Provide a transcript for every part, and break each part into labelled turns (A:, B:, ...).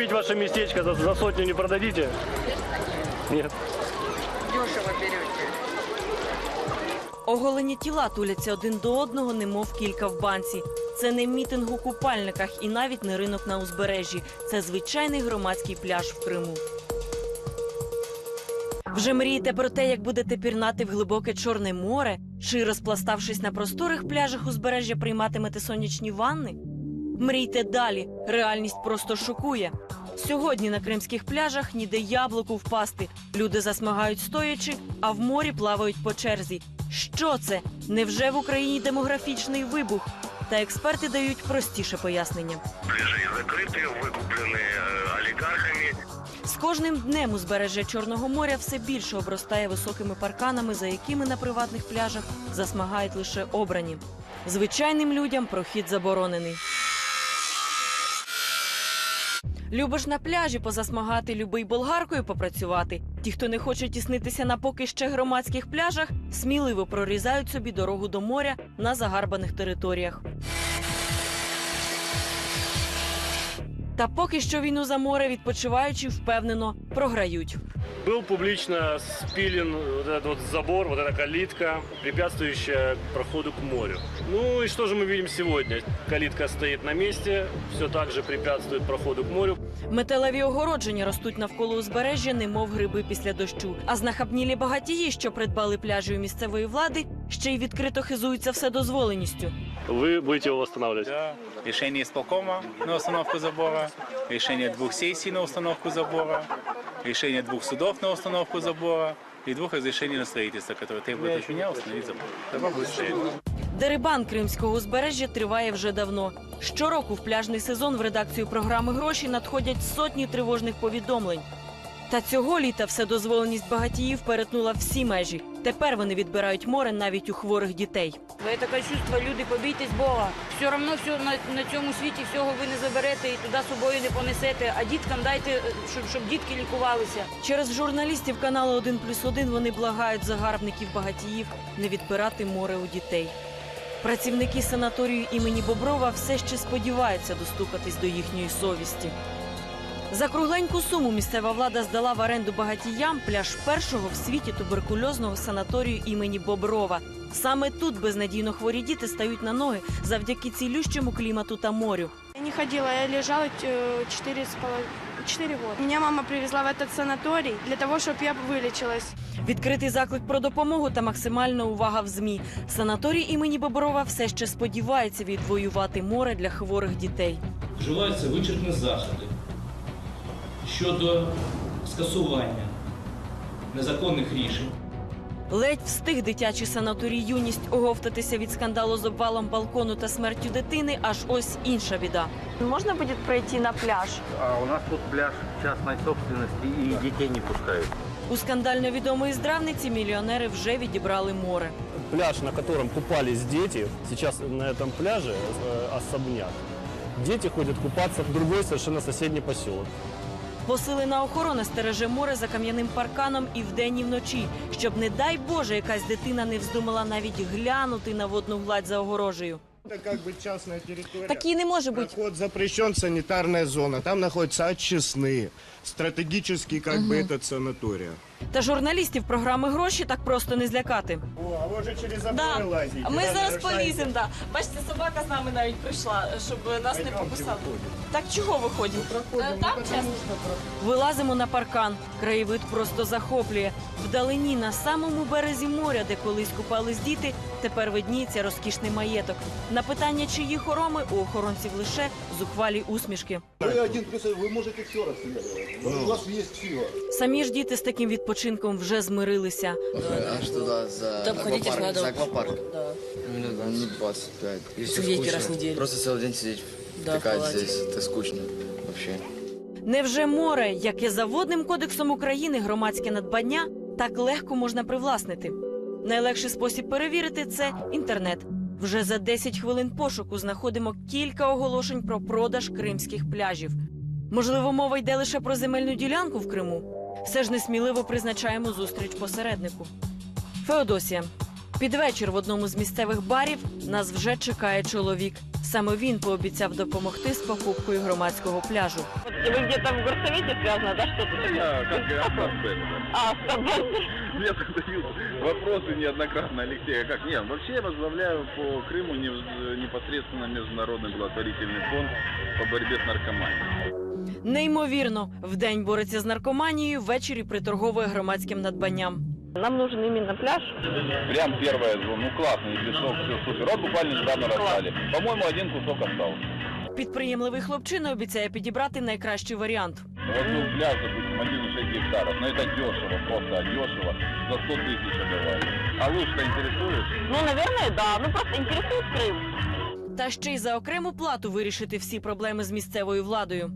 A: купить ваше местечко за, за сотню не продадите? Нет.
B: Дешево берете.
C: Оголені тіла туляться один до одного, немов кілька в банці. Це не мітинг у купальниках і навіть не ринок на узбережжі. Це звичайний громадський пляж в Криму. Вже мрієте про те, як будете пірнати в глибоке Чорне море, чи розпластавшись на просторих пляжах узбережжя, прийматимете сонячні ванни? Мрійте далі. Реальність просто шокує. Сьогодні на кримських пляжах ніде яблуку впасти. Люди засмагають стоячи, а в морі плавають по черзі. Що це? Невже в Україні демографічний вибух? Та експерти дають простіше пояснення.
D: Пляжи закрыты, выкуплены э, олигархами.
C: З кожним днем узбережжя Чорного моря все більше обростає високими парканами, за якими на приватних пляжах засмагають лише обрані. Звичайним людям прохід заборонений. Любиш на пляжі позасмагати, любий болгаркою попрацювати. Ті, хто не хоче тіснитися на поки ще громадських пляжах, сміливо прорізають собі дорогу до моря на загарбаних територіях. Та поки що війну за море відпочиваючи впевнено програють.
A: Был публично спилен вот этот вот забор, вот эта калитка, препятствующая проходу к морю. Ну и что же мы видим сегодня? Калитка стоит на месте, все так же препятствует проходу к морю.
C: Металеві огородження ростуть навколо узбережжя, немов гриби після дощу. А знахабнілі багатії, що придбали пляжі у місцевої влади, ще й відкрито хизуються вседозволеністю.
A: Вы будете его восстанавливать?
E: Да. Решение исполкома на установку забора, решение двух сессий на установку забора, решение двух судов на установку забора и двух разрешений на строительство, которые требуют от меня установить забор. Забор будет стоять.
C: Дерибан кримського узбережжя триває вже давно. Щороку в пляжний сезон в редакцію програми гроші надходять сотні тривожних повідомлень. Та цього літа вседозволеність багатіїв перетнула всі межі. Тепер вони відбирають море навіть у хворих дітей.
F: Ви таке чувство, люди, побійтесь Бога. Все одно все на, на цьому світі всього ви не заберете і туди собою не понесете. А діткам дайте, щоб, щоб дітки лікувалися.
C: Через журналістів каналу 1 плюс 1 вони благають загарбників багатіїв не відбирати море у дітей. Працівники санаторію імені Боброва все ще сподіваються достукатись до їхньої совісті. За кругленьку суму місцева влада здала в оренду багатіям пляж першого в світі туберкульозного санаторію імені Боброва. Саме тут безнадійно хворі діти стають на ноги завдяки цілющому клімату та морю.
G: Я не ходила, я лежала э, четыре с половиной, четыре года. Меня мама привезла в этот санаторий для того, чтобы я вылечилась.
C: Відкритий заклик про допомогу та максимальна увага в змі. Санаторій імені Боброва все ще сподівається відвоювати море для хворих дітей.
H: вживаються вичерпні заходи щодо скасування незаконних рішень.
C: Ледь встиг дитячий санаторій юність оговтатися від скандалу з обвалом балкону та смертю дитини. Аж ось інша біда. Можна буде пройти на пляж?
I: А у нас тут пляж частной собственности и детей не пускают.
C: У скандально відомої здравниці мільйонери вже відібрали море.
A: Пляж, на котором купались дети, сейчас на этом пляже э, особняк. Дети ходят купаться в другой совершенно соседний поселок.
C: Посилена охорона стереже море за кам'яним парканом і вдень, і вночі, щоб, не дай Боже, якась дитина не вздумала навіть глянути на водну гладь за огорожею.
J: Это как бы частная территория.
C: Такі не може бути.
J: Проход запрещен, санитарная зона. Там находятся очистные. Стратегический как бы этот санаторий.
C: Та журналістів програми гроші так просто не злякати.
J: О, а вы же через заборы
K: Да.
J: лазите.
K: А ми
J: да,
K: зараз
J: нарушаете.
K: поліземо, да. Бачите, собака з нами навіть прийшла, щоб нас не
J: Пойдемте,
K: покусали.
J: выходим.
K: Так чого виходимо?
J: Проходим,
K: Е,
J: ну,
K: Там
J: потому
K: чесно?
J: что про-
C: Вилазимо на паркан. Краєвид просто захоплює. Вдалині на самому березі моря, де колись купались діти, тепер видніється розкішний маєток. На питання, чиї хороми, у охоронців лише зухвалі усмішки.
L: Вы один плюс один, вы можете все расстреливать. У вас есть сила.
C: Самі ж діти з таким відпочинком вже змирилися.
M: А что да, за
F: Там ходить
M: аквапарк?
F: надо.
M: За аквапарк?
F: Да.
M: Минут не 25. Если
F: Сидеть
M: скучно,
F: раз в неделю.
M: Просто целый день сидеть,
F: Да, в
M: втыкать
F: палате.
M: здесь, это скучно вообще.
C: Невже море, яке за водним кодексом України громадське надбання, так легко можна привласнити? Найлегший спосіб перевірити це інтернет. Вже за 10 хвилин пошуку знаходимо кілька оголошень про продаж кримських пляжів. Можливо, мова йде лише про земельну ділянку в Криму. Все ж несміливо призначаємо зустріч посереднику. Феодосія. Під вечір в одному з місцевих барів нас вже чекає чоловік. Саме він пообіцяв допомогти з покупкою громадського пляжу.
K: Ви десь там в горсовіті связано, да, что-то?
N: Я как автоспец.
K: А, автобан.
N: Мне задают вопросы неоднократно, Алексей, а как? Нет, вообще я возглавляю по Крыму не- непосредственно Международный благотворительный фонд по борьбе с наркоманией.
C: Неймовірно, вдень бореться з наркоманією, ввечері приторговує громадським надбанням.
K: Нам нужен именно пляж.
N: Прям первая зона, ну классный песок, все супер. Вот буквально недавно раздали. По-моему, один кусок остался.
C: Підприємливий хлопчина обіцяє підібрати найкращий варіант.
N: Вот ну, пляж, допустим, 1,6 гектаров. Но это дешево, просто дешево. За 100 тысяч отдавали. А лучше-то интересует?
K: Ну, наверное, да. Ну, просто интересует Крым.
C: Та ще й за окрему плату вирішити всі проблеми з місцевою владою.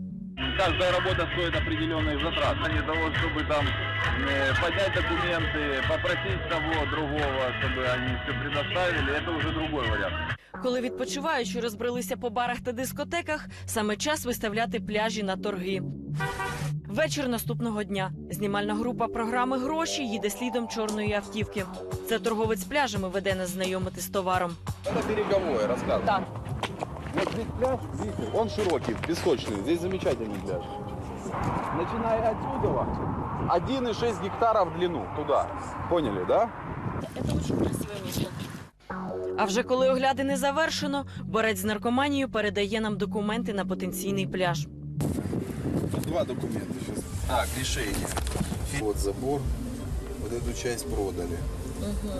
N: Каждая работа стоит определенных затрат. А не того, чтобы там э, поднять документы, попросить того, другого, чтобы они все предоставили, это уже другой вариант.
C: Коли відпочиваючі розбрелися по барах та дискотеках, саме час виставляти пляжі на торги. Вечір наступного дня. Знімальна група програми Гроші їде слідом чорної автівки. Це торговець пляжами веде нас знайомити з товаром.
O: Это береговое, рассказывай.
K: Да.
O: Вот здесь пляж, видите, он широкий, песочный, здесь замечательный пляж. Начиная отсюда, 1,6 гектара в длину, туда. Поняли, да?
C: А вже коли оглядини завершено, борець з наркоманією передає нам документи на потенційний пляж.
O: Тут два документа сейчас. Так, решение. Вот забор, вот эту часть продали.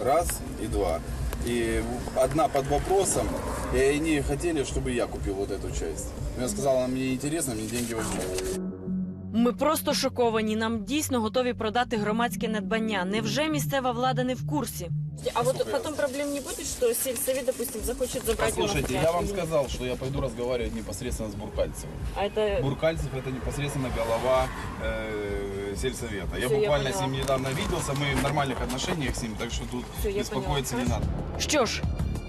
O: Раз и два. И одна под вопросом, и они хотели, чтобы я купил вот эту часть. Но я сказал, она мне интересна, мне деньги возьмут.
C: Ми просто шоковані. Нам дійсно готові продати громадське надбання. Невже місцева влада не в курсі?
K: А вот потом проблем не будет, что сельсовет, допустим, захочет забрать у нас
O: Послушайте,
K: пляж?
O: я вам
K: Или-
O: сказал, что я пойду разговаривать непосредственно с Буркальцевым.
K: А это...
O: Буркальцев это непосредственно голова э, сельсовета. Я
K: Всё, я
O: буквально с
K: поняла.
O: ним недавно виделся, мы в нормальных отношениях с ним, так что тут
K: Всё, я
O: беспокоиться
K: поняла.
O: не надо.
C: Що ж,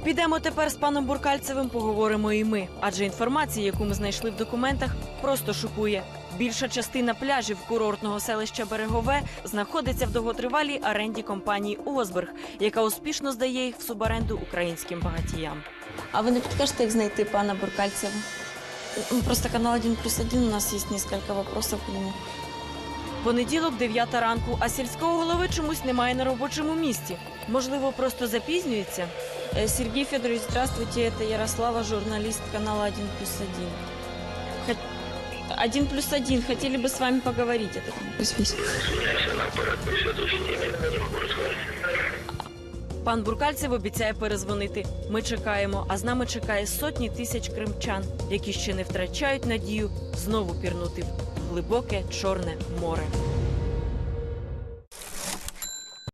C: підемо тепер з паном Буркальцевим поговоримо і ми, адже інформація, яку ми знайшли в документах, просто шокує. Більша частина пляжів курортного селища Берегове знаходиться в довготривалій оренді компанії Озберг, яка успішно здає їх в суборенду українським багатіям.
P: А ви не підкажете, як знайти пана Буркальцева? Ну, Просто канал 1 плюс 1, у нас є несколько вопросов к нему.
C: Понеділок, 9 ранку, а сільського голови чомусь немає на робочому місці. Можливо, просто запізнюється.
P: Э, Сергей Федорович, здравствуйте, это Ярослава, журналист канала 1 плюс 1. 1 плюс один хотели бы с вами поговорить. Это.
C: Пан Буркальцев обіцяє перезвонити. Ми чекаємо, а з нами чекає сотні тисяч кримчан, які ще не втрачають надію знову пірнути в глибоке чорне море.